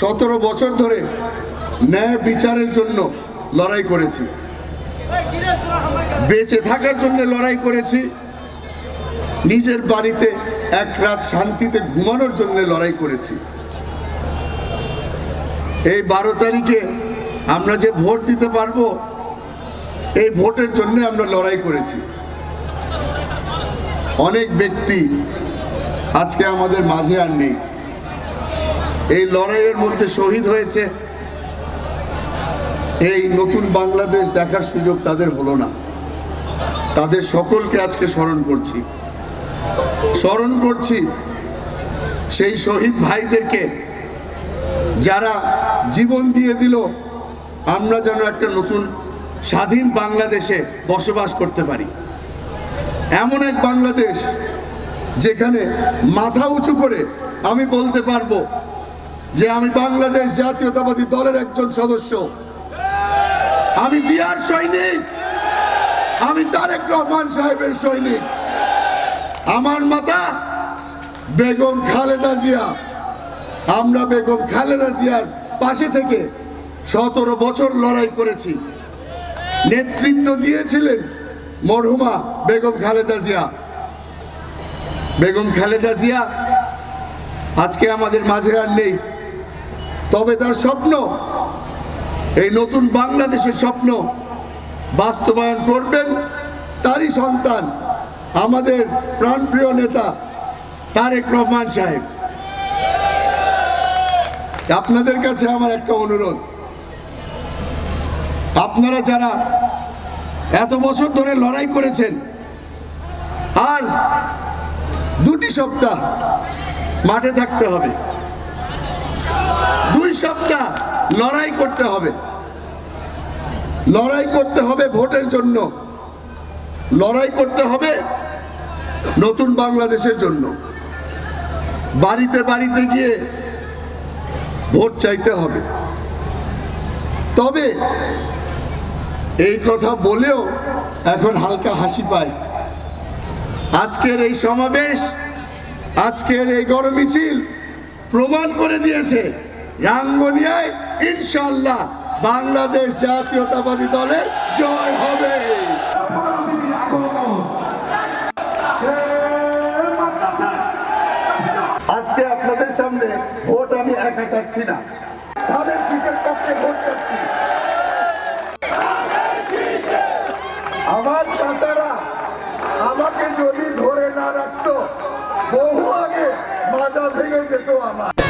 সতেরো বছর ধরে ন্যায় বিচারের জন্য লড়াই করেছি। বেঁচে থাকার জন্য লড়াই করেছি। নিজের বাড়িতে এক রাত শান্তিতে ঘুমানোর জন্য লড়াই করেছি। এই বারো তারিখে আমরা যে ভোট দিতে পারব, এই ভোটের জন্য আমরা লড়াই করেছি। অনেক ব্যক্তি আজকে আমাদের মাঝে আর নেই। এই লড়াইয়ের মধ্যে শহীদ হয়েছে। এই নতুন বাংলাদেশ দেখার সুযোগ তাদের হলো না। তাদের সকলকে আজকে স্মরণ করছি। স্মরণ করছি সেই শহীদ ভাইদেরকে যারা জীবন দিয়ে দিল, আমরা যেন একটা নতুন স্বাধীন বাংলাদেশে বসবাস করতে পারি। এমন এক বাংলাদেশ যেখানে মাথা উঁচু করে আমি বলতে পারব যে আমি বাংলাদেশ জাতীয়তাবাদী দলের একজন সদস্য। আমি জিয়ার সৈনিক। আমি তারেক রহমান সাহেবের সৈনিক। আমার মাতা বেগম খালেদা জিয়া। আমরা বেগম খালেদা জিয়ার পাশে থেকে সতেরো বছর লড়াই করেছি। নেতৃত্ব দিয়েছিলেন মরহুমা বেগম খালেদা জিয়া। বেগম খালেদা জিয়া, আজকে আমাদের মাঝে আর নেই। তবে তার স্বপ্ন, এই নতুন বাংলাদেশের স্বপ্ন বাস্তবায়ন করবেন তারই সন্তান আমাদের প্রাণপ্রিয় নেতা তারেক রহমান সাহেব। আপনাদের কাছে আমার একটা অনুরোধ। আপনারা যারা এত বছর ধরে লড়াই করেছেন, আর দুটি সপ্তাহ মাঠে থাকতে হবে। সপ্তাহ লড়াই করতে হবে। লড়াই করতে হবে ভোটের জন্য। লড়াই করতে হবে নতুন বাংলাদেশের জন্য। বাড়িতে বাড়িতে গিয়ে ভোট চাইতে হবে। তবে এই কথা বলেও এখন হালকা হাসি পায় আজকের এই সমাবেশ, আজকের এই গণ মিছিল প্রমাণ করে দিয়েছে রাঙ্গনিয়ায় ইনশাল্লাহ বাংলাদেশ জাতীয়তাবাদী দলের জয় হবে। আজকে আপনাদের সামনে ভোট আমি একা চাচ্ছি না। তাদের শিশের পক্ষে ভোট চাচ্ছি। আমার চাচারা আমাকে যদি ধরে না রাখতো, বহু আগে মাজা ভেঙে যেত আমার।